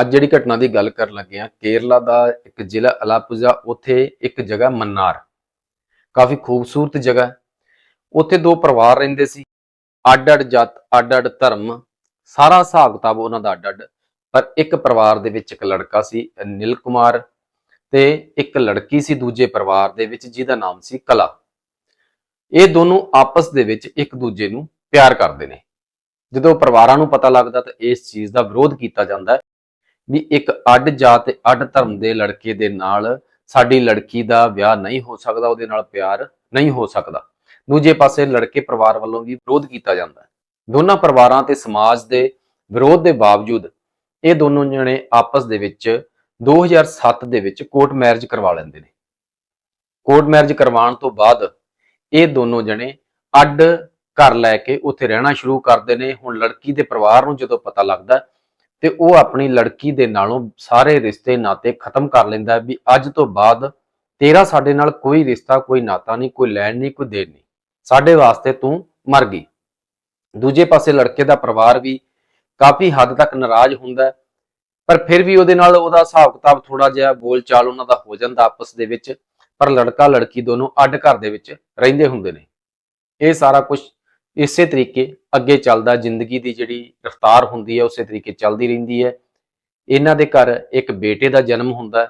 ਅੱਜ ਜਿਹੜੀ ਘਟਨਾ ਦੀ ਗੱਲ ਕਰਨ ਲੱਗੇ ਆ ਕੇਰਲਾ ਦਾ ਇੱਕ ਜ਼ਿਲ੍ਹਾ ਅਲਾਪੁਜ਼ਾ ਉੱਥੇ ਇੱਕ ਜਗ੍ਹਾ ਮੰਨਾਰ। ਕਾਫੀ ਖੂਬਸੂਰਤ ਜਗ੍ਹਾ ਹੈ। ਉੱਥੇ ਦੋ ਪਰਿਵਾਰ ਰਹਿੰਦੇ ਸੀ। ਅੱਡ-ਅੱਡ ਜਾਤ, ਅੱਡ-ਅੱਡ ਧਰਮ, ਸਾਰਾ ਹਿਸਾਬ ਕਿਤਾਬ ਉਹਨਾਂ ਦਾ ਅੱਡ-ਅੱਡ। ਪਰ ਇੱਕ ਪਰਿਵਾਰ ਦੇ ਵਿੱਚ ਇੱਕ ਲੜਕਾ ਸੀ, ਅਨਿਲ ਕੁਮਾਰ ਤੇ ਇੱਕ ਲੜਕੀ ਸੀ ਦੂਜੇ ਪਰਿਵਾਰ ਦੇ ਵਿੱਚ, ਜਿਹਦਾ ਨਾਮ ਸੀ ਕਲਾ। ਇਹ ਦੋਨੋਂ ਆਪਸ ਦੇ ਵਿੱਚ ਇੱਕ ਦੂਜੇ ਨੂੰ ਪਿਆਰ ਕਰਦੇ ਨੇ। ਜਦੋਂ ਪਰਿਵਾਰਾਂ ਨੂੰ ਪਤਾ ਲੱਗਦਾ ਤਾਂ ਇਸ ਚੀਜ਼ ਦਾ ਵਿਰੋਧ ਕੀਤਾ ਜਾਂਦਾ ਵੀ ਇੱਕ ਅੱਡ ਜਾਤ, ਅੱਡ ਧਰਮ ਦੇ ਲੜਕੇ ਦੇ ਨਾਲ ਸਾਡੀ ਲੜਕੀ ਦਾ ਵਿਆਹ ਨਹੀਂ ਹੋ ਸਕਦਾ, ਉਹਦੇ ਨਾਲ ਪਿਆਰ ਨਹੀਂ ਹੋ ਸਕਦਾ। ਦੂਜੇ ਪਾਸੇ ਲੜਕੇ ਪਰਿਵਾਰ ਵੱਲੋਂ ਵੀ ਵਿਰੋਧ ਕੀਤਾ ਜਾਂਦਾ ਹੈ। ਦੋਨਾਂ ਪਰਿਵਾਰਾਂ ਤੇ ਸਮਾਜ ਦੇ ਵਿਰੋਧ ਦੇ ਬਾਵਜੂਦ ਇਹ ਦੋਨੋਂ ਜਣੇ ਆਪਸ ਦੇ ਵਿੱਚ 2007 ਦੇ ਵਿੱਚ ਕੋਰਟ ਮੈਰਿਜ ਕਰਵਾ ਲੈਂਦੇ ਨੇ। ਕੋਰਟ ਮੈਰਿਜ ਕਰਵਾਉਣ ਤੋਂ ਬਾਅਦ ਇਹ ਦੋਨੋਂ ਜਣੇ ਅੱਡ ਘਰ ਲੈ ਕੇ ਉੱਥੇ ਰਹਿਣਾ ਸ਼ੁਰੂ ਕਰਦੇ ਨੇ। ਹੁਣ ਲੜਕੀ ਦੇ ਪਰਿਵਾਰ ਨੂੰ ਜਦੋਂ ਪਤਾ ਲੱਗਦਾ ਤੇ ਉਹ ਆਪਣੀ ਲੜਕੀ ਦੇ ਨਾਲੋਂ ਸਾਰੇ ਰਿਸ਼ਤੇ ਨਾਤੇ ਖਤਮ ਕਰ ਲੈਂਦਾ ਵੀ ਅੱਜ ਤੋਂ ਬਾਅਦ ਤੇਰਾ ਸਾਡੇ ਨਾਲ ਕੋਈ ਰਿਸ਼ਤਾ, ਕੋਈ ਨਾਤਾ ਨਹੀਂ, ਕੋਈ ਲੈਣ ਨਹੀਂ, ਕੋਈ ਦੇਣ ਨਹੀਂ। ਸਾਡੇ ਵਾਸਤੇ ਤੂੰ ਮਰ ਗਈ। ਦੂਜੇ ਪਾਸੇ ਲੜਕੇ ਦਾ ਪਰਿਵਾਰ ਵੀ ਕਾਫੀ ਹੱਦ ਤੱਕ ਨਾਰਾਜ਼ ਹੁੰਦਾ ਪਰ ਫਿਰ ਵੀ ਉਹਦੇ ਨਾਲ ਉਹਦਾ ਹਿਸਾਬ ਕਿਤਾਬ ਥੋੜਾ ਜਿਹਾ ਬੋਲ ਚਾਲ ਉਹਨਾਂ ਦਾ ਹੋ ਜਾਂਦਾ ਆਪਸ ਦੇ ਵਿੱਚ, ਪਰ ਲੜਕਾ ਲੜਕੀ ਦੋਨੋਂ ਅੱਡ ਘਰ ਦੇ ਵਿੱਚ ਰਹਿੰਦੇ ਹੁੰਦੇ ਨੇ। ਇਹ ਸਾਰਾ ਕੁਝ ਇਸੇ ਤਰੀਕੇ ਅੱਗੇ ਚੱਲਦਾ ਜ਼ਿੰਦਗੀ ਦੀ ਜਿਹੜੀ ਰਫ਼ਤਾਰ ਹੁੰਦੀ ਹੈ, ਉਸੇ ਤਰੀਕੇ ਚੱਲਦੀ ਰਹਿੰਦੀ ਹੈ। ਇਹਨਾਂ ਦੇ ਘਰ ਇੱਕ ਬੇਟੇ ਦਾ ਜਨਮ ਹੁੰਦਾ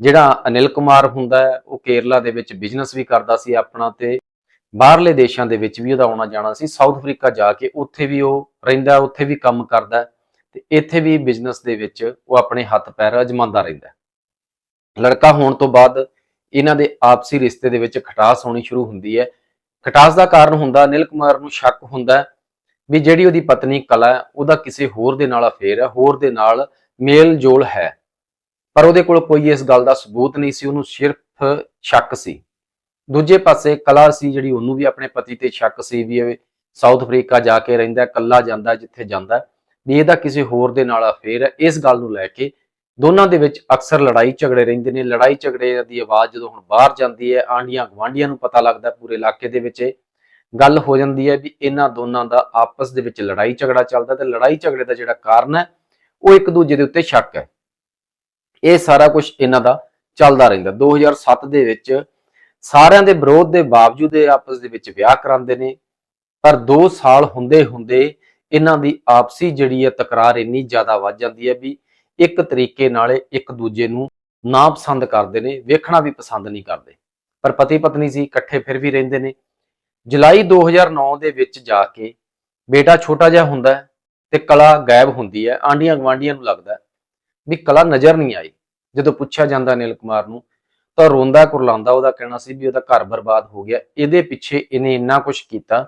ਜਿਹੜਾ ਅਨਿਲ ਕੁਮਾਰ ਹੁੰਦਾ ਉਹ ਕੇਰਲਾ ਦੇ ਵਿੱਚ ਬਿਜ਼ਨਸ ਵੀ ਕਰਦਾ ਸੀ ਆਪਣਾ ਤੇ ਬਾਹਰਲੇ ਦੇਸ਼ਾਂ ਦੇ ਵਿੱਚ ਵੀ ਉਹਦਾ ਆਉਣਾ ਜਾਣਾ ਸੀ। ਸਾਊਥ ਅਫਰੀਕਾ ਜਾ ਕੇ ਉੱਥੇ ਵੀ ਉਹ ਰਹਿੰਦਾ ਉੱਥੇ ਵੀ ਕੰਮ ਕਰਦਾ ਹੈ ਤੇ ਇੱਥੇ ਵੀ ਬਿਜ਼ਨਸ ਦੇ ਵਿੱਚ ਉਹ ਆਪਣੇ ਹੱਥ ਪੈਰ ਅਜਮਾਉਂਦਾ ਰਹਿੰਦਾ ਲੜਕਾ ਹੋਣ ਤੋਂ ਬਾਅਦ ਇਹਨਾਂ ਦੇ ਆਪਸੀ ਰਿਸ਼ਤੇ ਦੇ ਵਿੱਚ ਖਟਾਸ ਹੋਣੀ ਸ਼ੁਰੂ ਹੁੰਦੀ ਹੈ। ਖਟਾਸ ਦਾ ਕਾਰਨ ਹੁੰਦਾ ਅਨਿਲ ਕੁਮਾਰ ਨੂੰ ਸ਼ੱਕ ਹੁੰਦਾ ਵੀ ਜਿਹੜੀ ਉਹਦੀ ਪਤਨੀ ਕਲਾ ਉਹਦਾ ਕਿਸੇ ਹੋਰ ਦੇ ਨਾਲ ਅਫੇਅਰ ਹੈ ਹੋਰ ਦੇ ਨਾਲ ਮੇਲ ਜੋਲ ਹੈ। ਪਰ ਉਹਦੇ ਕੋਲ ਕੋਈ ਇਸ ਗੱਲ ਦਾ ਸਬੂਤ ਨਹੀਂ ਸੀ ਉਹਨੂੰ ਸਿਰਫ ਸ਼ੱਕ ਸੀ। ਦੂਜੇ ਪਾਸੇ ਕਲਾ ਸੀ ਜਿਹੜੀ ਉਹਨੂੰ ਵੀ ਆਪਣੇ ਪਤੀ ਤੇ ਸ਼ੱਕ ਸੀ ਵੀ ਇਹ ਸਾਊਥ ਅਫਰੀਕਾ ਜਾ ਕੇ ਰਹਿੰਦਾ ਹੈ, ਇਕੱਲਾ ਜਾਂਦਾ ਜਿੱਥੇ ਜਾਂਦਾ ਵੀ ਇਹਦਾ ਕਿਸੇ ਹੋਰ ਦੇ ਨਾਲ ਅਫੇਅਰ ਹੈ ਇਸ ਗੱਲ ਨੂੰ ਲੈ ਕੇ ਦੋਨਾਂ ਦੇ ਵਿੱਚ ਅਕਸਰ ਲੜਾਈ ਝਗੜੇ ਰਹਿੰਦੇ ਨੇ। ਲੜਾਈ ਝਗੜੇ ਦੀ ਆਵਾਜ਼ ਜਦੋਂ ਹੁਣ ਬਾਹਰ ਜਾਂਦੀ ਹੈ ਆਂਡੀਆਂ ਗਵਾਂਡੀਆਂ ਨੂੰ ਪਤਾ ਲੱਗਦਾ ਪੂਰੇ ਇਲਾਕੇ ਦੇ ਵਿੱਚ ਇਹ ਗੱਲ ਹੋ ਜਾਂਦੀ ਹੈ ਵੀ ਇਹਨਾਂ ਦੋਨਾਂ ਦਾ ਆਪਸ ਦੇ ਵਿੱਚ ਲੜਾਈ ਝਗੜਾ ਚੱਲਦਾ ਤੇ ਲੜਾਈ ਝਗੜੇ ਦਾ ਜਿਹੜਾ ਕਾਰਨ ਹੈ, ਉਹ ਇੱਕ ਦੂਜੇ ਦੇ ਉੱਤੇ ਸ਼ੱਕ ਹੈ। ਇਹ ਸਾਰਾ ਕੁਝ ਇਹਨਾਂ ਦਾ ਚੱਲਦਾ ਰਹਿੰਦਾ। 2007 ਦੇ ਵਿੱਚ ਸਾਰਿਆਂ ਦੇ ਵਿਰੋਧ ਦੇ ਬਾਵਜੂਦ ਇਹ ਆਪਸ ਦੇ ਵਿੱਚ ਵਿਆਹ ਕਰਾਉਂਦੇ ਨੇ। ਪਰ 2 ਸਾਲ ਹੁੰਦੇ ਹੁੰਦੇ ਇਹਨਾਂ ਦੀ ਆਪਸੀ ਜਿਹੜੀ ਹੈ ਤਕਰਾਰ ਇੰਨੀ ਜ਼ਿਆਦਾ ਵੱਧ ਜਾਂਦੀ ਹੈ ਵੀ ਇੱਕ ਤਰੀਕੇ ਨਾਲ ਇੱਕ ਦੂਜੇ ਨੂੰ ਨਾ ਪਸੰਦ ਕਰਦੇ ਨੇ, ਵੇਖਣਾ ਵੀ ਪਸੰਦ ਨਹੀਂ ਕਰਦੇ। ਪਰ ਪਤੀ ਪਤਨੀ ਸੀ ਇਕੱਠੇ ਫਿਰ ਵੀ ਰਹਿੰਦੇ ਨੇ। ਜੁਲਾਈ 2009 ਦੇ ਵਿੱਚ ਜਾ ਕੇ ਬੇਟਾ ਛੋਟਾ ਜਿਹਾ ਹੁੰਦਾ ਹੈ ਤੇ ਕਲਾ ਗਾਇਬ ਹੁੰਦੀ ਹੈ ਆਂਡੀਆਂ ਗਵਾਂਡੀਆਂ ਨੂੰ ਲੱਗਦਾ ਵੀ ਕਲਾ ਨਜ਼ਰ ਨਹੀਂ ਆਈ। ਜਦੋਂ ਪੁੱਛਿਆ ਜਾਂਦਾ ਅਨਿਲ ਕੁਮਾਰ ਨੂੰ, ਤਾਂ ਰੋਂਦਾ ਕੁਰਲਾਉਂਦਾ ਉਹਦਾ ਕਹਿਣਾ ਸੀ ਵੀ ਉਹਦਾ ਘਰ ਬਰਬਾਦ ਹੋ ਗਿਆ, ਇਹਦੇ ਪਿੱਛੇ ਇਹਨੇ ਇੰਨਾ ਕੁਝ ਕੀਤਾ,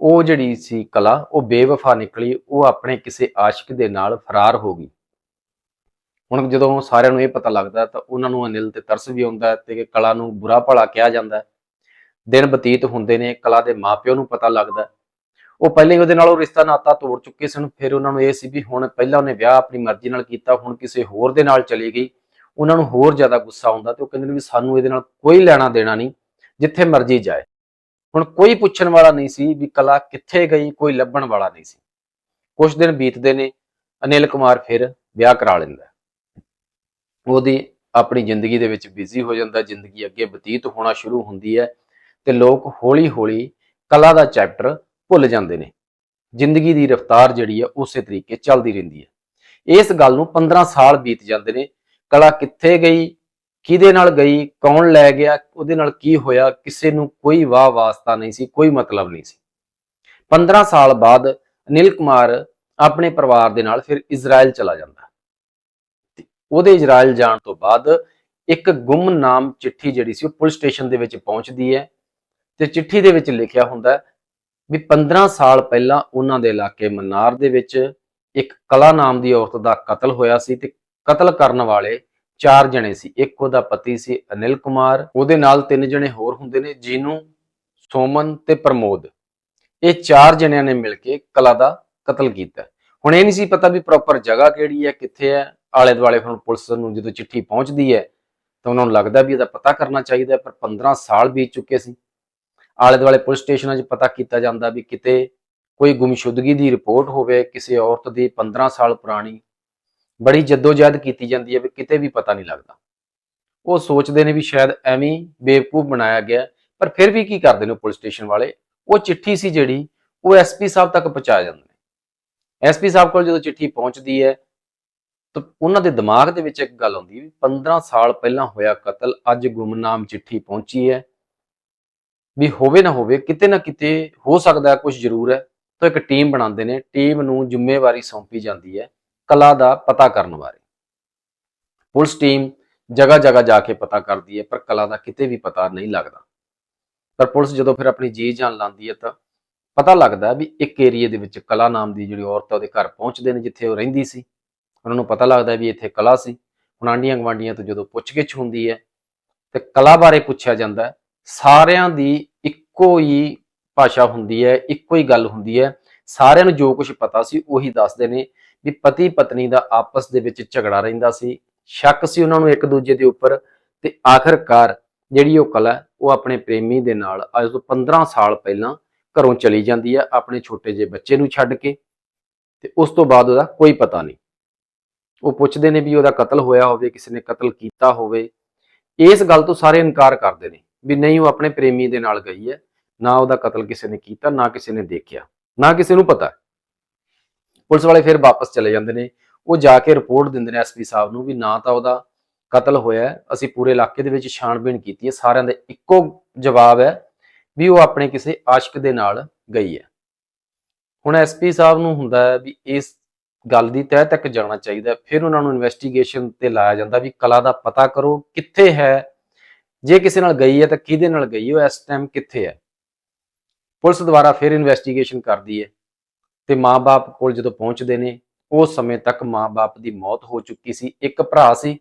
ਉਹ ਜਿਹੜੀ ਸੀ ਕਲਾ, ਉਹ ਬੇਵਫਾ ਨਿਕਲੀ, ਉਹ ਆਪਣੇ ਕਿਸੇ ਆਸ਼ਿਕ ਦੇ ਨਾਲ ਫਰਾਰ ਹੋ ਗਈ। ਹੁਣ ਜਦੋਂ ਸਾਰਿਆਂ ਨੂੰ ਇਹ ਪਤਾ ਲੱਗਦਾ ਤਾਂ ਉਹਨਾਂ ਨੂੰ ਅਨਿਲ ਤੇ ਤਰਸ ਵੀ ਆਉਂਦਾ ਹੈ ਤੇ ਕਲਾ ਨੂੰ ਬੁਰਾ ਭਲਾ ਕਿਹਾ ਜਾਂਦਾ ਦਿਨ ਬਤੀਤ ਹੁੰਦੇ ਨੇ, ਕਲਾ ਦੇ ਮਾਪਿਓ ਨੂੰ ਪਤਾ ਲੱਗਦਾ ਉਹ ਪਹਿਲੇ ਹੀ ਉਹਦੇ ਨਾਲ ਉਹ ਰਿਸ਼ਤਾ ਨਾਤਾ ਤੋੜ ਚੁੱਕੇ ਸਨ, ਫਿਰ ਉਹਨਾਂ ਨੂੰ ਇਹ ਸੀ ਵੀ ਹੁਣ ਪਹਿਲਾਂ ਉਹਨੇ ਵਿਆਹ ਆਪਣੀ ਮਰਜ਼ੀ ਨਾਲ ਕੀਤਾ, ਹੁਣ ਕਿਸੇ ਹੋਰ ਦੇ ਨਾਲ ਚਲੀ ਗਈ। ਉਹਨਾਂ ਨੂੰ ਹੋਰ ਜ਼ਿਆਦਾ ਗੁੱਸਾ ਆਉਂਦਾ ਤੇ ਉਹ ਕਹਿੰਦੇ ਨੇ ਵੀ ਸਾਨੂੰ ਇਹਦੇ ਨਾਲ ਕੋਈ ਲੈਣਾ ਦੇਣਾ ਨਹੀਂ, ਜਿੱਥੇ ਮਰਜ਼ੀ ਜਾਏ। ਹੁਣ ਕੋਈ ਪੁੱਛਣ ਵਾਲਾ ਨਹੀਂ ਸੀ ਵੀ ਕਲਾ ਕਿੱਥੇ ਗਈ, ਕੋਈ ਲੱਭਣ ਵਾਲਾ ਨਹੀਂ ਸੀ। ਕੁਝ ਦਿਨ ਬੀਤਦੇ ਨੇ, ਅਨਿਲ ਕੁਮਾਰ ਫਿਰ ਵਿਆਹ ਕਰਾ ਲੈਂਦਾ ਉਹਦੀ ਆਪਣੀ ਜ਼ਿੰਦਗੀ ਦੇ ਵਿੱਚ ਬਿਜ਼ੀ ਹੋ ਜਾਂਦਾ, ਜ਼ਿੰਦਗੀ ਅੱਗੇ ਬਤੀਤ ਹੋਣਾ ਸ਼ੁਰੂ ਹੁੰਦੀ ਹੈ ਤੇ ਲੋਕ ਹੌਲੀ-ਹੌਲੀ ਕਲਾ ਦਾ ਚੈਪਟਰ ਭੁੱਲ ਜਾਂਦੇ ਨੇ। ਜ਼ਿੰਦਗੀ ਦੀ ਰਫ਼ਤਾਰ ਜਿਹੜੀ ਹੈ ਉਸੇ ਤਰੀਕੇ ਚੱਲਦੀ ਰਹਿੰਦੀ ਹੈ। ਇਸ ਗੱਲ ਨੂੰ 15 ਸਾਲ ਬੀਤ ਜਾਂਦੇ ਨੇ। ਕਲਾ ਕਿੱਥੇ ਗਈ, ਕਿਹਦੇ ਨਾਲ ਗਈ, ਕੌਣ ਲੈ ਗਿਆ, ਉਹਦੇ ਨਾਲ ਕੀ ਹੋਇਆ, ਕਿਸੇ ਨੂੰ ਕੋਈ ਵਾਹ ਵਾਸਤਾ ਨਹੀਂ ਸੀ, ਕੋਈ ਮਤਲਬ ਨਹੀਂ ਸੀ। 15 ਸਾਲ ਬਾਅਦ ਅਨਿਲ ਕੁਮਾਰ ਆਪਣੇ ਪਰਿਵਾਰ ਦੇ ਨਾਲ ਫਿਰ ਇਜ਼ਰਾਈਲ ਚਲਾ ਜਾਂਦਾ। ਉਹਦੇ ਇਜ਼ਰਾਈਲ ਜਾਣ ਤੋਂ ਬਾਅਦ ਇੱਕ ਗੁੰਮਨਾਮ ਚਿੱਠੀ ਜਿਹੜੀ ਸੀ ਉਹ ਪੁਲਿਸ ਸਟੇਸ਼ਨ ਦੇ ਵਿੱਚ ਪਹੁੰਚਦੀ ਹੈ ਤੇ ਚਿੱਠੀ ਦੇ ਵਿੱਚ ਲਿਖਿਆ ਹੁੰਦਾ ਵੀ 15 ਸਾਲ ਪਹਿਲਾਂ ਉਹਨਾਂ ਦੇ ਇਲਾਕੇ ਮਨਾਰ ਦੇ ਵਿੱਚ ਇੱਕ ਕਲਾ ਨਾਮ ਦੀ ਔਰਤ ਦਾ ਕਤਲ ਹੋਇਆ ਸੀ ਤੇ ਕਤਲ ਕਰਨ ਵਾਲੇ ਚਾਰ ਜਣੇ ਸੀ। ਇੱਕ ਉਹਦਾ ਪਤੀ ਸੀ ਅਨਿਲ ਕੁਮਾਰ, ਉਹਦੇ ਨਾਲ ਤਿੰਨ ਜਣੇ ਹੋਰ ਹੁੰਦੇ ਨੇ, ਜੀਨੂ, ਸੋਮਨ ਤੇ ਪ੍ਰਮੋਦ। ਇਹ ਚਾਰ ਜਣਿਆਂ ਨੇ ਮਿਲ ਕੇ ਕਲਾ ਦਾ ਕਤਲ ਕੀਤਾ। ਹੁਣ ਇਹ ਨਹੀਂ ਸੀ ਪਤਾ ਵੀ ਪ੍ਰੋਪਰ ਜਗ੍ਹਾ ਕਿਹੜੀ ਹੈ, ਕਿੱਥੇ ਹੈ। ਆਲੇ ਦੁਆਲੇ ਹੁਣ ਪੁਲਿਸ ਨੂੰ ਜਦੋਂ ਚਿੱਠੀ ਪਹੁੰਚਦੀ ਹੈ, ਤਾਂ ਉਹਨਾਂ ਨੂੰ ਲੱਗਦਾ ਵੀ ਇਹਦਾ ਪਤਾ ਕਰਨਾ ਚਾਹੀਦਾ ਪਰ 15 ਸਾਲ ਬੀਤ ਚੁੱਕੇ ਸੀ। ਆਲੇ ਦੁਆਲੇ ਪੁਲਿਸ ਸਟੇਸ਼ਨਾਂ 'ਚ ਪਤਾ ਕੀਤਾ ਜਾਂਦਾ ਵੀ ਕਿਤੇ ਕੋਈ ਗੁੰਮਸ਼ੁਦਗੀ ਦੀ ਰਿਪੋਰਟ ਹੋਵੇ, ਕਿਸੇ ਔਰਤ ਦੀ 15 ਸਾਲ ਪੁਰਾਣੀ, ਬੜੀ ਜਦੋਜਹਿਦ ਕੀਤੀ ਜਾਂਦੀ ਹੈ ਵੀ ਕਿਤੇ ਵੀ ਪਤਾ ਨਹੀਂ ਲੱਗਦਾ। ਉਹ ਸੋਚਦੇ ਨੇ ਵੀ ਸ਼ਾਇਦ ਐਵੇਂ ਬੇਵਕੂਫ ਬਣਾਇਆ ਗਿਆ, ਪਰ ਫਿਰ ਵੀ ਕੀ ਕਰਦੇ ਨੇ ਪੁਲਿਸ ਸਟੇਸ਼ਨ ਵਾਲੇ? ਉਹ ਚਿੱਠੀ ਸੀ ਜਿਹੜੀ, ਉਹ ਐਸਪੀ ਸਾਹਿਬ ਤੱਕ ਪਹੁੰਚਾ ਜਾਂਦੇ ਨੇ। ਐਸਪੀ ਸਾਹਿਬ ਕੋਲ ਜਦੋਂ ਚਿੱਠੀ ਪਹੁੰਚਦੀ ਹੈ ਤਾਂ ਉਹਨਾਂ ਦੇ ਦਿਮਾਗ ਦੇ ਵਿੱਚ ਇੱਕ ਗੱਲ ਆਉਂਦੀ ਹੈ ਵੀ 15 ਸਾਲ ਪਹਿਲਾਂ ਹੋਇਆ ਕਤਲ, ਅੱਜ ਗੁੰਮਨਾਮ ਚਿੱਠੀ ਪਹੁੰਚੀ ਹੈ। ਵੀ ਹੋਵੇ ਨਾ ਹੋਵੇ, ਕਿਤੇ ਨਾ ਕਿਤੇ ਹੋ ਸਕਦਾ ਕੁਝ ਜ਼ਰੂਰ ਹੈ। ਤਾਂ ਇੱਕ ਟੀਮ ਬਣਾਉਂਦੇ ਨੇ, ਟੀਮ ਨੂੰ ਜ਼ਿੰਮੇਵਾਰੀ ਸੌਂਪੀ ਜਾਂਦੀ ਹੈ ਕਲਾ ਦਾ ਪਤਾ ਕਰਨ ਬਾਰੇ। ਪੁਲਿਸ ਟੀਮ ਜਗ੍ਹਾ ਜਗ੍ਹਾ ਜਾ ਕੇ ਪਤਾ ਕਰਦੀ ਹੈ, ਪਰ ਕਲਾ ਦਾ ਕਿਤੇ ਵੀ ਪਤਾ ਨਹੀਂ ਲੱਗਦਾ। ਪਰ ਪੁਲਿਸ ਜਦੋਂ ਫਿਰ ਆਪਣੀ ਜੀ ਜਾਨ ਲਾਉਂਦੀ ਹੈ ਤਾਂ ਪਤਾ ਲੱਗਦਾ ਵੀ ਇੱਕ ਏਰੀਏ ਦੇ ਵਿੱਚ ਕਲਾ ਨਾਮ ਦੀ ਜਿਹੜੀ ਔਰਤ ਹੈ ਉਹਦੇ ਘਰ ਪਹੁੰਚਦੇ ਨੇ ਜਿੱਥੇ ਉਹ ਰਹਿੰਦੀ ਸੀ। ਉਹਨਾਂ ਨੂੰ ਪਤਾ ਲੱਗਦਾ ਵੀ ਇੱਥੇ ਕਲਾ ਸੀ। ਹੁਣ ਆਂਡੀਆਂ ਗਵਾਂਡੀਆਂ ਤੋਂ ਜਦੋਂ ਪੁੱਛਗਿੱਛ ਹੁੰਦੀ ਹੈ ਤੇ ਕਲਾ ਬਾਰੇ ਪੁੱਛਿਆ ਜਾਂਦਾ ਸਾਰਿਆਂ ਦੀ ਇੱਕੋ ਹੀ ਭਾਸ਼ਾ ਹੁੰਦੀ ਹੈ, ਇੱਕੋ ਹੀ ਗੱਲ ਹੁੰਦੀ ਹੈ। ਸਾਰਿਆਂ ਨੂੰ ਜੋ ਕੁਝ ਪਤਾ ਸੀ ਉਹੀ ਦੱਸਦੇ ਨੇ ਵੀ ਪਤੀ ਪਤਨੀ ਦਾ ਆਪਸ ਦੇ ਵਿੱਚ ਝਗੜਾ ਰਹਿੰਦਾ ਸੀ, ਸ਼ੱਕ ਸੀ ਉਹਨਾਂ ਨੂੰ ਇੱਕ ਦੂਜੇ ਦੇ ਉੱਪਰ ਤੇ ਆਖਰਕਾਰ ਜਿਹੜੀ ਉਹ ਕਲਾ ਉਹ ਆਪਣੇ ਪ੍ਰੇਮੀ ਦੇ ਨਾਲ ਅੱਜ ਤੋਂ 15 ਸਾਲ ਪਹਿਲਾਂ ਘਰੋਂ ਚਲੀ ਜਾਂਦੀ ਹੈ ਆਪਣੇ ਛੋਟੇ ਜਿਹੇ ਬੱਚੇ ਨੂੰ ਛੱਡ ਕੇ ਤੇ ਉਸ ਤੋਂ ਬਾਅਦ ਉਹਦਾ ਕੋਈ ਪਤਾ ਨਹੀਂ। ਉਹ ਪੁੱਛਦੇ ਨੇ ਵੀ ਉਹਦਾ ਕਤਲ ਹੋਇਆ ਹੋਵੇ, ਕਿਸੇ ਨੇ ਕਤਲ ਕੀਤਾ ਹੋਵੇ। ਇਸ ਗੱਲ ਤੋਂ ਸਾਰੇ ਇਨਕਾਰ ਕਰਦੇ ਨੇ ਵੀ ਨਹੀਂ, ਉਹ ਆਪਣੇ ਪ੍ਰੇਮੀ ਦੇ ਨਾਲ ਗਈ ਹੈ। ਨਾ ਉਹਦਾ ਕਤਲ ਕਿਸੇ ਨੇ ਕੀਤਾ, ਨਾ ਕਿਸੇ ਨੇ ਦੇਖਿਆ। ਨਾ ਕਿਸੇ ਨੂੰ ਪਤਾ। ਪੁਲਿਸ ਵਾਲੇ ਫਿਰ ਵਾਪਸ ਚਲੇ ਜਾਂਦੇ ਨੇ। ਉਹ ਜਾ ਕੇ ਰਿਪੋਰਟ ਦਿੰਦੇ ਨੇ ਐਸਪੀ ਸਾਹਿਬ ਨੂੰ ਵੀ ਨਾ ਤਾਂ ਉਹਦਾ ਕਤਲ ਹੋਇਆ ਅਸੀਂ ਪੂਰੇ ਇਲਾਕੇ ਦੇ ਵਿੱਚ ਛਾਣਬੀਣ ਕੀਤੀ ਹੈ। ਸਾਰਿਆਂ ਦਾ ਇੱਕੋ ਜਵਾਬ ਹੈ ਵੀ ਉਹ ਆਪਣੇ ਕਿਸੇ ਆਸ਼ਿਕ ਦੇ ਨਾਲ ਗਈ ਹੈ। ਹੁਣ ਐਸਪੀ ਸਾਹਿਬ ਨੂੰ ਹੁੰਦਾ ਹੈ ਵੀ ਇਸ ਗੱਲ ਦੀ ਤਹਿ ਤੱਕ ਜਾਣਾ ਚਾਹੀਦਾ ਫਿਰ ਉਹਨਾਂ ਨੂੰ ਇਨਵੈਸਟੀਗੇਸ਼ਨ ਤੇ ਲਾਇਆ ਜਾਂਦਾ ਵੀ ਕਲਾ ਦਾ ਪਤਾ ਕਰੋ ਕਿੱਥੇ ਹੈ। ਜੇ ਕਿਸੇ ਨਾਲ ਗਈ ਹੈ ਤਾਂ ਕਿਹਦੇ ਨਾਲ ਗਈ ਹੈ, ਉਹ ਇਸ ਟਾਈਮ ਕਿੱਥੇ ਹੈ। ਪੁਲਿਸ ਦੁਆਰਾ ਫਿਰ ਇਨਵੈਸਟੀਗੇਸ਼ਨ ਕਰਦੀ ਹੈ ਤੇ ਮਾਪੇ ਕੋਲ ਜਦੋਂ ਪਹੁੰਚਦੇ ਨੇ ਉਸ ਸਮੇਂ ਤੱਕ ਮਾਪੇ ਦੀ ਮੌਤ ਹੋ ਚੁੱਕੀ ਸੀ ਇੱਕ ਭਰਾ ਸੀ।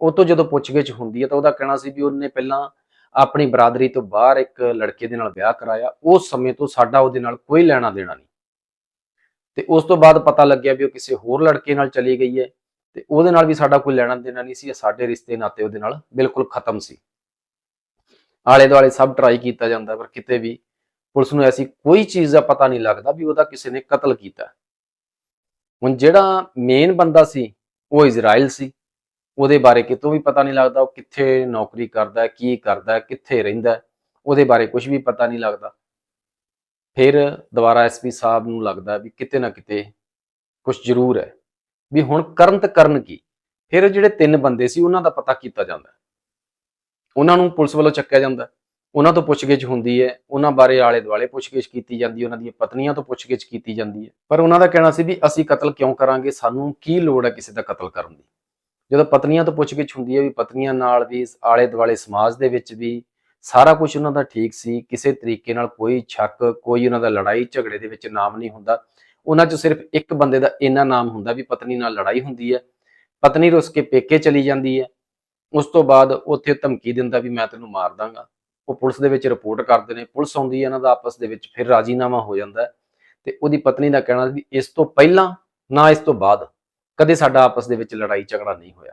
ਉਹ ਤੋਂ ਜਦੋਂ ਪੁੱਛਗਿੱਛ ਹੁੰਦੀ ਹੈ ਤਾਂ ਉਹਦਾ ਕਹਿਣਾ ਸੀ ਵੀ ਉਹਨੇ ਪਹਿਲਾਂ ਆਪਣੀ ਬਰਾਦਰੀ ਤੋਂ ਬਾਹਰ ਇੱਕ ਲੜਕੇ ਦੇ ਨਾਲ ਵਿਆਹ ਕਰਾਇਆ। ਉਸ ਸਮੇਂ ਤੋਂ ਸਾਡਾ ਉਹਦੇ ਨਾਲ ਕੋਈ ਲੈਣਾ ਦੇਣਾ ਨਹੀਂ। ਤੇ ਉਸ ਤੋਂ ਬਾਅਦ ਪਤਾ ਲੱਗਿਆ ਵੀ ਉਹ ਕਿਸੇ ਹੋਰ ਲੜਕੇ ਨਾਲ ਚਲੀ ਗਈ ਹੈ ਤੇ ਉਹਦੇ ਨਾਲ ਵੀ ਸਾਡਾ ਕੋਈ ਲੈਣਾ ਦੇਣਾ ਨਹੀਂ ਸੀ ਸਾਡੇ ਰਿਸ਼ਤੇ ਨਾਤੇ ਉਹਦੇ ਨਾਲ ਬਿਲਕੁਲ ਖਤਮ ਸੀ। ਆਲੇ ਦੁਆਲੇ ਸਭ ਟਰਾਈ ਕੀਤਾ ਜਾਂਦਾ, ਪਰ ਕਿਤੇ ਵੀ ਪੁਲਿਸ ਨੂੰ ਐਸੀ ਕੋਈ ਚੀਜ਼ ਦਾ ਪਤਾ ਨਹੀਂ ਲੱਗਦਾ ਵੀ ਉਹਦਾ ਕਿਸੇ ਨੇ ਕਤਲ ਕੀਤਾ। ਹੁਣ ਜਿਹੜਾ ਮੇਨ ਬੰਦਾ ਸੀ, ਉਹ ਇਜ਼ਰਾਈਲ ਸੀ। ਉਹਦੇ ਬਾਰੇ ਕਿਤੋਂ ਵੀ ਪਤਾ ਨਹੀਂ ਲੱਗਦਾ, ਉਹ ਕਿੱਥੇ ਨੌਕਰੀ ਕਰਦਾ, ਕੀ ਕਰਦਾ, ਕਿੱਥੇ ਰਹਿੰਦਾ, ਉਹਦੇ ਬਾਰੇ ਕੁਝ ਵੀ ਪਤਾ ਨਹੀਂ ਲੱਗਦਾ। ਫਿਰ ਦੁਬਾਰਾ ਐਸਪੀ ਸਾਹਿਬ ਨੂੰ ਲੱਗਦਾ ਵੀ ਕਿਤੇ ਨਾ ਕਿਤੇ ਕੁਝ ਜ਼ਰੂਰ ਹੈ, ਵੀ ਹੁਣ ਕਰਨ ਤੇ ਕਰਨ ਕੀ? ਫਿਰ ਜਿਹੜੇ ਤਿੰਨ ਬੰਦੇ ਸੀ ਉਹਨਾਂ ਦਾ ਪਤਾ ਕੀਤਾ ਜਾਂਦਾ ਉਹਨਾਂ ਨੂੰ ਪੁਲਿਸ ਵੱਲੋਂ ਚੱਕਿਆ ਜਾਂਦਾ ਉਹਨਾਂ ਤੋਂ ਪੁੱਛਗਿੱਛ ਹੁੰਦੀ ਹੈ। ਉਹਨਾਂ ਬਾਰੇ ਆਲੇ ਦੁਆਲੇ ਪੁੱਛਗਿੱਛ ਕੀਤੀ ਜਾਂਦੀ ਹੈ। ਉਹਨਾਂ ਦੀਆਂ ਪਤਨੀਆਂ ਤੋਂ ਪੁੱਛਗਿੱਛ ਕੀਤੀ ਜਾਂਦੀ ਹੈ। ਪਰ ਉਹਨਾਂ ਦਾ ਕਹਿਣਾ ਸੀ ਵੀ ਅਸੀਂ ਕਤਲ ਕਿਉਂ ਕਰਾਂਗੇ? ਸਾਨੂੰ ਕੀ ਲੋੜ ਹੈ ਕਿਸੇ ਦਾ ਕਤਲ ਕਰਨ ਦੀ? ਜਦੋਂ ਪਤਨੀਆਂ ਤੋਂ ਪੁੱਛਗਿੱਛ ਹੁੰਦੀ ਹੈ ਵੀ ਪਤਨੀਆਂ ਨਾਲ ਵੀ ਆਲੇ ਦੁਆਲੇ ਸਮਾਜ ਦੇ ਵਿੱਚ ਵੀ ਸਾਰਾ ਕੁਝ ਉਹਨਾਂ ਦਾ ਠੀਕ ਸੀ, ਕਿਸੇ ਤਰੀਕੇ ਨਾਲ ਕੋਈ ਛੱਕ, ਕੋਈ ਉਹਨਾਂ ਦਾ ਲੜਾਈ ਝਗੜੇ ਦੇ ਵਿੱਚ ਨਾਮ ਨਹੀਂ ਹੁੰਦਾ। ਉਹਨਾਂ 'ਚ ਸਿਰਫ ਇੱਕ ਬੰਦੇ ਦਾ ਇੰਨਾ ਨਾਮ ਹੁੰਦਾ ਵੀ ਪਤਨੀ ਨਾਲ ਲੜਾਈ ਹੁੰਦੀ ਹੈ, ਪਤਨੀ ਰੁੱਸ ਕੇ ਪੇਕੇ ਚਲੀ ਜਾਂਦੀ ਹੈ। ਉਸ ਤੋਂ ਬਾਅਦ ਉੱਥੇ ਧਮਕੀ ਦਿੰਦਾ ਵੀ ਮੈਂ ਤੈਨੂੰ ਮਾਰ ਦਾਂਗਾ। ਉਹ ਪੁਲਿਸ ਦੇ ਵਿੱਚ ਰਿਪੋਰਟ ਕਰਦੇ ਨੇ, ਪੁਲਿਸ ਆਉਂਦੀ ਹੈ ਇਹਨਾਂ ਦਾ ਆਪਸ ਦੇ ਵਿੱਚ, ਫਿਰ ਰਾਜੀਨਾਮਾ ਹੋ ਜਾਂਦਾ ਹੈ ਤੇ ਉਹਦੀ ਪਤਨੀ ਦਾ ਕਹਿਣਾ ਵੀ ਇਸ ਤੋਂ ਪਹਿਲਾਂ ਨਾ ਇਸ ਤੋਂ ਬਾਅਦ ਕਦੇ ਸਾਡਾ ਆਪਸ ਦੇ ਵਿੱਚ ਲੜਾਈ ਝਗੜਾ ਨਹੀਂ ਹੋਇਆ।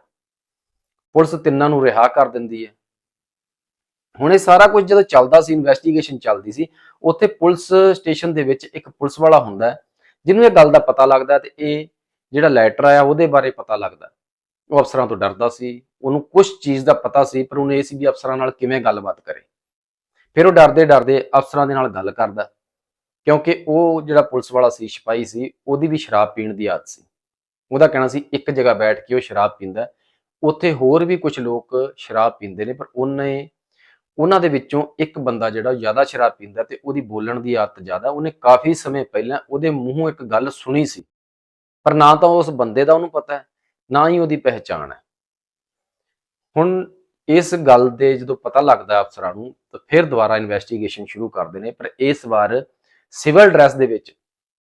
ਪੁਲਿਸ ਤਿੰਨਾਂ ਨੂੰ ਰਿਹਾ ਕਰ ਦਿੰਦੀ ਹੈ। ਹੁਣ ਇਹ ਸਾਰਾ ਕੁਝ ਜਦੋਂ ਚੱਲਦਾ ਸੀ ਇਨਵੈਸਟੀਗੇਸ਼ਨ ਚੱਲਦੀ ਸੀ, ਉੱਥੇ ਪੁਲਿਸ ਸਟੇਸ਼ਨ ਦੇ ਵਿੱਚ ਇੱਕ ਪੁਲਿਸ ਵਾਲਾ ਹੁੰਦਾ ਹੈ, ਜਿਹਨੂੰ ਇਹ ਗੱਲ ਦਾ ਪਤਾ ਲੱਗਦਾ ਤੇ ਇਹ ਜਿਹੜਾ ਲੈਟਰ ਆਇਆ ਉਹਦੇ ਬਾਰੇ ਪਤਾ ਲੱਗਦਾ ਉਹ ਅਫਸਰਾਂ ਤੋਂ ਡਰਦਾ ਸੀ, ਉਹਨੂੰ ਕੁਝ ਚੀਜ਼ ਦਾ ਪਤਾ ਸੀ, ਪਰ ਉਹਨੂੰ ਇਹ ਸੀ ਵੀ ਅਫਸਰਾਂ ਨਾਲ ਕਿਵੇਂ ਗੱਲਬਾਤ ਕਰੇ। ਫਿਰ ਉਹ ਡਰਦੇ ਡਰਦੇ ਅਫਸਰਾਂ ਦੇ ਨਾਲ ਗੱਲ ਕਰਦਾ ਕਿਉਂਕਿ ਉਹ ਜਿਹੜਾ ਪੁਲਿਸ ਵਾਲਾ ਸੀ, ਸਿਪਾਹੀ ਸੀ, ਉਹਦੀ ਵੀ ਸ਼ਰਾਬ ਪੀਣ ਦੀ ਆਦਤ ਸੀ। ਉਹਦਾ ਕਹਿਣਾ ਸੀ, ਇੱਕ ਜਗ੍ਹਾ ਬੈਠ ਕੇ ਉਹ ਸ਼ਰਾਬ ਪੀਂਦਾ ਉੱਥੇ ਹੋਰ ਵੀ ਕੁਝ ਲੋਕ ਸ਼ਰਾਬ ਪੀਂਦੇ ਨੇ, ਪਰ ਉਹਨੇ ਉਹਨਾਂ ਦੇ ਵਿੱਚੋਂ ਇੱਕ ਬੰਦਾ ਜਿਹੜਾ ਉਹ ਜ਼ਿਆਦਾ ਸ਼ਰਾਬ ਪੀਂਦਾ ਤੇ ਉਹਦੀ ਬੋਲਣ ਦੀ ਆਦਤ ਜ਼ਿਆਦਾ, ਉਹਨੇ ਕਾਫੀ ਸਮੇਂ ਪਹਿਲਾਂ ਉਹਦੇ ਮੂੰਹੋਂ ਇੱਕ ਗੱਲ ਸੁਣੀ ਸੀ। ਪਰ ਨਾ ਤਾਂ ਉਸ ਬੰਦੇ ਦਾ ਉਹਨੂੰ ਪਤਾ ਹੈ, ਨਾ ਹੀ ਉਹਦੀ ਪਹਿਚਾਣ ਹੈ। ਹੁਣ ਇਸ ਗੱਲ ਦੇ ਜਦੋਂ ਪਤਾ ਲੱਗਦਾ ਅਫਸਰਾਂ ਨੂੰ, ਤਾਂ ਫਿਰ ਦੁਬਾਰਾ ਇਨਵੈਸਟੀਗੇਸ਼ਨ ਸ਼ੁਰੂ ਕਰਦੇ ਨੇ। ਪਰ ਇਸ ਵਾਰ ਸਿਵਲ ਡਰੈਸ ਦੇ ਵਿੱਚ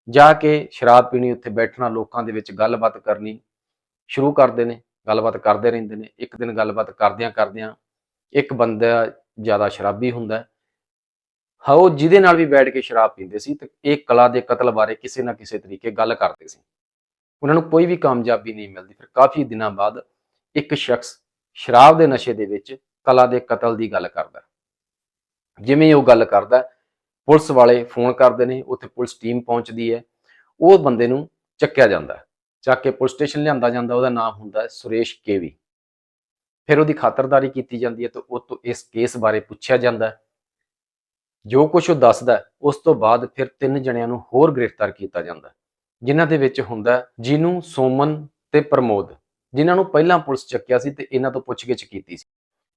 ਜਾ ਕੇ ਸ਼ਰਾਬ ਪੀਣੀ, ਉੱਥੇ ਬੈਠਣਾ, ਲੋਕਾਂ ਦੇ ਵਿੱਚ ਗੱਲਬਾਤ ਕਰਨੀ ਸ਼ੁਰੂ ਕਰਦੇ ਨੇ ਗੱਲਬਾਤ ਕਰਦੇ ਰਹਿੰਦੇ ਨੇ। ਇੱਕ ਦਿਨ ਗੱਲਬਾਤ ਕਰਦਿਆਂ ਕਰਦਿਆਂ ਇੱਕ ਬੰਦਾ ਜ਼ਿਆਦਾ ਸ਼ਰਾਬੀ ਹੁੰਦਾ ਹੈ। ਹਾਂ ਉਹ ਜਿਹਦੇ ਨਾਲ ਵੀ ਬੈਠ ਕੇ ਸ਼ਰਾਬ ਪੀਂਦੇ ਸੀ, ਤੇ ਇਹ ਕਲਾ ਦੇ ਕਤਲ ਬਾਰੇ ਕਿਸੇ ਨਾ ਕਿਸੇ ਤਰੀਕੇ ਗੱਲ ਕਰਦੇ ਸੀ। ਉਹਨਾਂ ਨੂੰ ਕੋਈ ਵੀ ਕਾਮਯਾਬੀ ਨਹੀਂ ਮਿਲਦੀ। ਫਿਰ ਕਾਫੀ ਦਿਨਾਂ ਬਾਅਦ ਇੱਕ ਸ਼ਖਸ ਸ਼ਰਾਬ ਦੇ ਨਸ਼ੇ ਦੇ ਵਿੱਚ ਕਲਾ ਦੇ ਕਤਲ ਦੀ ਗੱਲ ਕਰਦਾ ਜਿਵੇਂ ਉਹ ਗੱਲ ਕਰਦਾ ਪੁਲਿਸ ਵਾਲੇ ਫੋਨ ਕਰਦੇ ਨੇ, ਉੱਥੇ ਪੁਲਿਸ ਟੀਮ ਪਹੁੰਚਦੀ ਹੈ। ਉਹ ਬੰਦੇ ਨੂੰ ਚੱਕਿਆ ਜਾਂਦਾ ਚੱਕ ਕੇ ਪੁਲਿਸ ਸਟੇਸ਼ਨ ਲਿਆਂਦਾ ਜਾਂਦਾ, ਉਹਦਾ ਨਾਮ ਹੁੰਦਾ ਸੁਰੇਸ਼ ਕੇਵੀ। ਫਿਰ ਉਹਦੀ ਖਾਤਰਦਾਰੀ ਕੀਤੀ ਜਾਂਦੀ ਹੈ ਤੇ ਉਹ ਤੋਂ ਇਸ ਕੇਸ ਬਾਰੇ ਪੁੱਛਿਆ ਜਾਂਦਾ ਹੈ। ਜੋ ਕੁਝ ਉਹ ਦੱਸਦਾ ਉਸ ਤੋਂ ਬਾਅਦ ਫਿਰ ਤਿੰਨ ਜਣਿਆਂ ਨੂੰ ਹੋਰ ਗ੍ਰਿਫਤਾਰ ਕੀਤਾ ਜਾਂਦਾ ਹੈ, ਜਿਨ੍ਹਾਂ ਦੇ ਵਿੱਚ ਹੁੰਦਾ ਹੈ ਜੀਨੂ ਸੋਮਨ ਤੇ ਪ੍ਰਮੋਦ ਜਿਨ੍ਹਾਂ ਨੂੰ ਪਹਿਲਾਂ ਪੁਲਿਸ ਚੱਕਿਆ ਸੀ ਤੇ ਇਹਨਾਂ ਤੋਂ ਪੁੱਛਗਿੱਛ ਕੀਤੀ ਸੀ।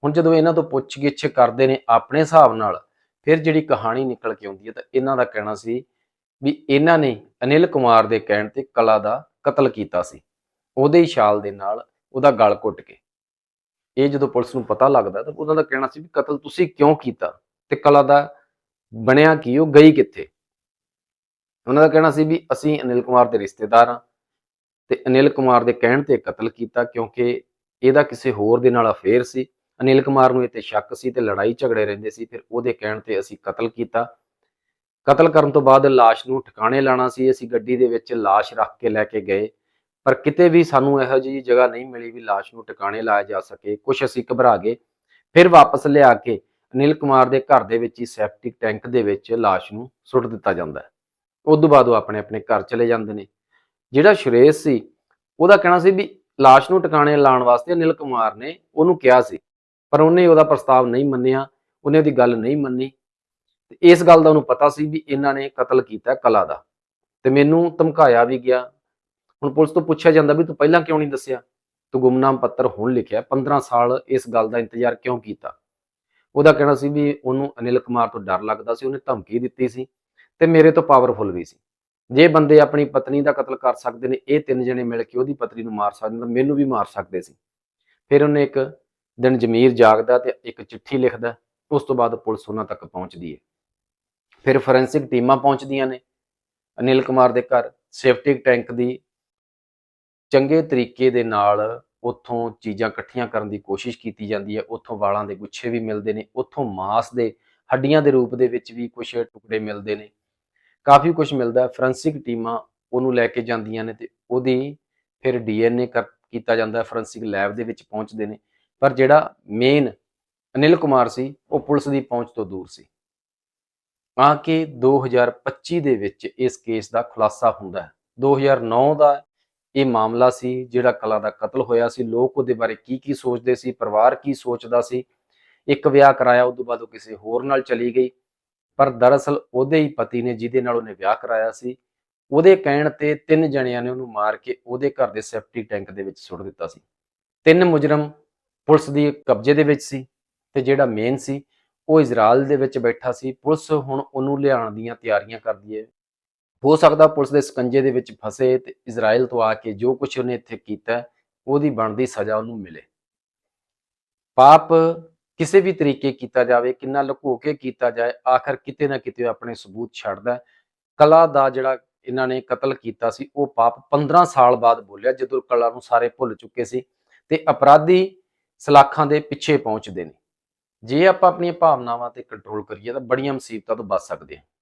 ਹੁਣ ਜਦੋਂ ਇਹਨਾਂ ਤੋਂ ਪੁੱਛਗਿੱਛ ਕਰਦੇ ਨੇ ਆਪਣੇ ਹਿਸਾਬ ਨਾਲ ਫਿਰ ਜਿਹੜੀ ਕਹਾਣੀ ਨਿਕਲ ਕੇ ਆਉਂਦੀ ਹੈ ਤਾਂ ਇਹਨਾਂ ਦਾ ਕਹਿਣਾ ਸੀ ਵੀ ਇਹਨਾਂ ਨੇ ਅਨਿਲ ਕੁਮਾਰ ਦੇ ਕਹਿਣ ਤੇ ਕਲਾ ਦਾ ਕਤਲ ਕੀਤਾ ਸੀ। ਉਹਦੇ ਹੀ ਛਾਲ ਦੇ ਨਾਲ ਉਹਦਾ ਗਲ ਘੁੱਟ ਕੇ। ਇਹ ਜਦੋਂ ਪੁਲਿਸ ਨੂੰ ਪਤਾ ਲੱਗਦਾ ਤਾਂ ਉਹਨਾਂ ਦਾ ਕਹਿਣਾ ਸੀ ਵੀ ਕਤਲ ਤੁਸੀਂ ਕਿਉਂ ਕੀਤਾ ਤੇ ਕਲਾ ਦਾ ਬਣਿਆ ਕੀ, ਉਹ ਗਈ ਕਿੱਥੇ? ਉਹਨਾਂ ਦਾ ਕਹਿਣਾ ਸੀ ਵੀ ਅਸੀਂ ਅਨਿਲ ਕੁਮਾਰ ਦੇ ਰਿਸ਼ਤੇਦਾਰ ਹਾਂ ਤੇ ਅਨਿਲ ਕੁਮਾਰ ਦੇ ਕਹਿਣ ਤੇ ਕਤਲ ਕੀਤਾ ਕਿਉਂਕਿ ਇਹਦਾ ਕਿਸੇ ਹੋਰ ਦੇ ਨਾਲ ਅਫੇਅਰ ਸੀ। ਅਨਿਲ ਕੁਮਾਰ ਨੂੰ ਇਹ ਸ਼ੱਕ ਸੀ ਤੇ ਲੜਾਈ ਝਗੜੇ ਰਹਿੰਦੇ ਸੀ, ਫਿਰ ਉਹਦੇ ਕਹਿਣ ਤੇ ਅਸੀਂ ਕਤਲ ਕੀਤਾ। ਕਤਲ ਕਰਨ ਤੋਂ ਬਾਅਦ ਲਾਸ਼ ਨੂੰ ਠਿਕਾਣੇ ਲਾਣਾ ਸੀ। ਅਸੀਂ ਗੱਡੀ ਦੇ ਵਿੱਚ ਲਾਸ਼ ਰੱਖ ਕੇ ਲੈ ਕੇ ਗਏ। ਪਰ ਕਿਤੇ ਵੀ ਸਾਨੂੰ ਇਹੋ ਜਿਹੀ ਜਗ੍ਹਾ ਨਹੀਂ ਮਿਲੀ ਵੀ ਲਾਸ਼ ਨੂੰ ਟਿਕਾਣੇ ਲਾਇਆ ਜਾ ਸਕੇ ਕੁਝ ਅਸੀਂ ਘਬਰਾ ਗਏ। ਫਿਰ ਵਾਪਸ ਲਿਆ ਕੇ ਅਨਿਲ ਕੁਮਾਰ ਦੇ ਘਰ ਦੇ ਵਿੱਚ ਹੀ ਸੈਪਟਿਕ ਟੈਂਕ ਦੇ ਵਿੱਚ ਲਾਸ਼ ਨੂੰ ਸੁੱਟ ਦਿੱਤਾ ਜਾਂਦਾ ਹੈ। ਉਸ ਤੋਂ ਬਾਅਦ ਉਹ ਆਪਣੇ ਆਪਣੇ ਘਰ ਚਲੇ ਜਾਂਦੇ ਨੇ। ਜਿਹੜਾ ਸੁਰੇਸ਼ ਸੀ, ਉਹਦਾ ਕਹਿਣਾ ਸੀ ਵੀ ਲਾਸ਼ ਨੂੰ ਟਿਕਾਣੇ ਲਾਉਣ ਵਾਸਤੇ ਅਨਿਲ ਕੁਮਾਰ ਨੇ ਉਹਨੂੰ ਕਿਹਾ ਸੀ, ਪਰ ਉਹਨੇ ਉਹਦਾ ਪ੍ਰਸਤਾਵ ਨਹੀਂ ਮੰਨਿਆ, ਉਹਨੇ ਉਹਦੀ ਗੱਲ ਨਹੀਂ ਮੰਨੀ। ਇਸ ਗੱਲ ਦਾ ਉਹਨੂੰ ਪਤਾ ਸੀ ਵੀ ਇਹਨਾਂ ਨੇ ਕਤਲ ਕੀਤਾ ਕਲਾ ਦਾ। ਤੇ ਮੈਨੂੰ ਧਮਕਾਇਆ ਵੀ ਗਿਆ ਹੁਣ ਪੁਲਿਸ ਤੋਂ ਪੁੱਛਿਆ ਜਾਂਦਾ ਵੀ ਤੂੰ ਪਹਿਲਾਂ ਕਿਉਂ ਨਹੀਂ ਦੱਸਿਆ? ਤੂੰ ਗੁੰਮਨਾਮ ਪੱਤਰ ਹੁਣ ਲਿਖਿਆ 15 ਸਾਲ ਇਸ ਗੱਲ ਦਾ ਇੰਤਜ਼ਾਰ ਕਿਉਂ ਕੀਤਾ? ਉਹਦਾ ਕਹਿਣਾ ਸੀ ਵੀ ਉਹਨੂੰ ਅਨਿਲ ਕੁਮਾਰ ਤੋਂ ਡਰ ਲੱਗਦਾ ਸੀ, ਉਹਨੇ ਧਮਕੀ ਦਿੱਤੀ ਸੀ ਤੇ ਮੇਰੇ ਤੋਂ ਪਾਵਰਫੁਲ ਵੀ ਸੀ। ਜੇ ਬੰਦੇ ਆਪਣੀ ਪਤਨੀ ਦਾ ਕਤਲ ਕਰ ਸਕਦੇ ਨੇ, ਇਹ ਤਿੰਨ ਜਣੇ ਮਿਲ ਕੇ ਉਹਦੀ ਪਤਨੀ ਨੂੰ ਮਾਰ ਸਕਦੇ ਨੇ ਮੈਨੂੰ ਵੀ ਮਾਰ ਸਕਦੇ ਸੀ। ਫਿਰ ਉਹਨੇ ਇੱਕ ਦਿਨ ਜ਼ਮੀਰ ਜਾਗਦਾ ਤੇ ਇੱਕ ਚਿੱਠੀ ਲਿਖਦਾ, ਉਸ ਤੋਂ ਬਾਅਦ ਪੁਲਿਸ ਉਹਨਾਂ ਤੱਕ ਪਹੁੰਚਦੀ ਹੈ। ਫਿਰ ਫੋਰੈਂਸਿਕ ਟੀਮਾਂ ਪਹੁੰਚਦੀਆਂ ਨੇ। ਅਨਿਲ ਕੁਮਾਰ ਦੇ ਘਰ ਸੇਫਟੀ ਟੈਂਕ ਦੀ ਚੰਗੇ ਤਰੀਕੇ ਦੇ ਨਾਲ ਉੱਥੋਂ ਚੀਜ਼ਾਂ ਇਕੱਠੀਆਂ ਕਰਨ ਦੀ ਕੋਸ਼ਿਸ਼ ਕੀਤੀ ਜਾਂਦੀ ਹੈ, ਉੱਥੋਂ ਵਾਲਾਂ ਦੇ ਗੁੱਛੇ ਵੀ ਮਿਲਦੇ ਨੇ, ਉੱਥੋਂ ਮਾਸ ਦੇ ਹੱਡੀਆਂ ਦੇ ਰੂਪ ਦੇ ਵਿੱਚ ਵੀ ਕੁਝ ਟੁਕੜੇ ਮਿਲਦੇ ਨੇ। ਕਾਫੀ ਕੁਝ ਮਿਲਦਾ, ਫੋਰੈਂਸਿਕ ਟੀਮਾਂ ਉਹਨੂੰ ਲੈ ਕੇ ਜਾਂਦੀਆਂ ਨੇ ਤੇ ਉਹਦੀ ਫਿਰ ਡੀਐਨਏ ਕੀਤਾ ਜਾਂਦਾ ਫੋਰੈਂਸਿਕ ਲੈਬ ਦੇ ਵਿੱਚ ਪਹੁੰਚਦੇ ਨੇ। ਪਰ ਜਿਹੜਾ ਮੇਨ ਅਨਿਲ ਕੁਮਾਰ ਸੀ, ਉਹ ਪੁਲਿਸ ਦੀ ਪਹੁੰਚ ਤੋਂ ਦੂਰ ਸੀ। ਆ ਕੇ 2025 ਦੇ ਵਿੱਚ ਇਸ ਕੇਸ ਦਾ ਖੁਲਾਸਾ ਹੁੰਦਾ ਹੈ। 2009 ਦਾ ਇਹ ਮਾਮਲਾ ਸੀ ਜਿਹੜਾ ਕਲਾ ਦਾ ਕਤਲ ਹੋਇਆ ਸੀ। ਲੋਕ ਉਹਦੇ ਬਾਰੇ ਕੀ ਕੀ ਸੋਚਦੇ ਸੀ, ਪਰਿਵਾਰ ਕੀ ਸੋਚਦਾ ਸੀ, ਇੱਕ ਵਿਆਹ ਕਰਾਇਆ ਉਸ ਤੋਂ ਬਾਅਦ ਉਹ ਕਿਸੇ ਹੋਰ ਨਾਲ ਚਲੀ ਗਈ। ਪਰ ਦਰਅਸਲ ਉਹਦੇ ਹੀ ਪਤੀ ਨੇ ਜਿਹਦੇ ਨਾਲ ਉਹਨੇ ਵਿਆਹ ਕਰਾਇਆ ਸੀ, ਉਹਦੇ ਕਹਿਣ ਤੇ ਤਿੰਨ ਜਣਿਆਂ ਨੇ ਉਹਨੂੰ ਮਾਰ ਕੇ ਉਹਦੇ ਘਰ ਦੇ ਸੈਫਟੀ ਟੈਂਕ ਦੇ ਵਿੱਚ ਸੁੱਟ ਦਿੱਤਾ ਸੀ। ਤਿੰਨ ਮੁਜਰਮ ਪੁਲਿਸ ਦੀ ਕਬਜ਼ੇ ਦੇ ਵਿੱਚ ਸੀ ਤੇ ਜਿਹੜਾ ਮੇਨ ਸੀ, ਉਹ ਇਜ਼ਰਾਈਲ ਦੇ ਵਿੱਚ ਬੈਠਾ ਸੀ। ਪੁਲਿਸ ਹੁਣ ਉਹਨੂੰ ਲਿਆਉਣ ਦੀਆਂ ਤਿਆਰੀਆਂ ਕਰਦੀ ਹੈ। ਹੋ ਸਕਦਾ ਪੁਲਿਸ ਦੇ ਸਕੰਜੇ ਦੇ ਵਿੱਚ ਫਸੇ ਤੇ ਇਜ਼ਰਾਈਲ ਤੋਂ ਆ ਕੇ ਜੋ ਕੁਝ ਉਹਨੇ ਇੱਥੇ ਕੀਤਾ, ਉਹਦੀ ਬਣਦੀ ਸਜ਼ਾ ਉਹਨੂੰ ਮਿਲੇ। ਪਾਪ ਕਿਸੇ ਵੀ ਤਰੀਕੇ ਕੀਤਾ ਜਾਵੇ, ਕਿੰਨਾ ਲੁਕੋ ਕੇ ਕੀਤਾ ਜਾਏ, ਆਖਰ ਕਿਤੇ ਨਾ ਕਿਤੇ ਆਪਣੇ ਸਬੂਤ ਛੱਡਦਾ ਕਲਾ ਦਾ ਜਿਹੜਾ ਇਹਨਾਂ ਨੇ ਕਤਲ ਕੀਤਾ ਸੀ, ਉਹ ਪਾਪ 15 ਸਾਲ ਬਾਅਦ ਬੋਲਿਆ, ਜਦੋਂ ਕਲਾ ਨੂੰ ਸਾਰੇ ਭੁੱਲ ਚੁੱਕੇ ਸੀ ਤੇ ਅਪਰਾਧੀ ਸਲਾਖਾਂ ਦੇ ਪਿੱਛੇ ਪਹੁੰਚਦੇ ਨੇ। ਜੇ ਆਪਾਂ ਆਪਣੀਆਂ ਭਾਵਨਾਵਾਂ ਤੇ ਕੰਟਰੋਲ ਕਰੀਏ ਤਾਂ ਬੜੀਆਂ ਮੁਸੀਬਤਾਂ ਤੋਂ ਬਚ ਸਕਦੇ ਹਾਂ।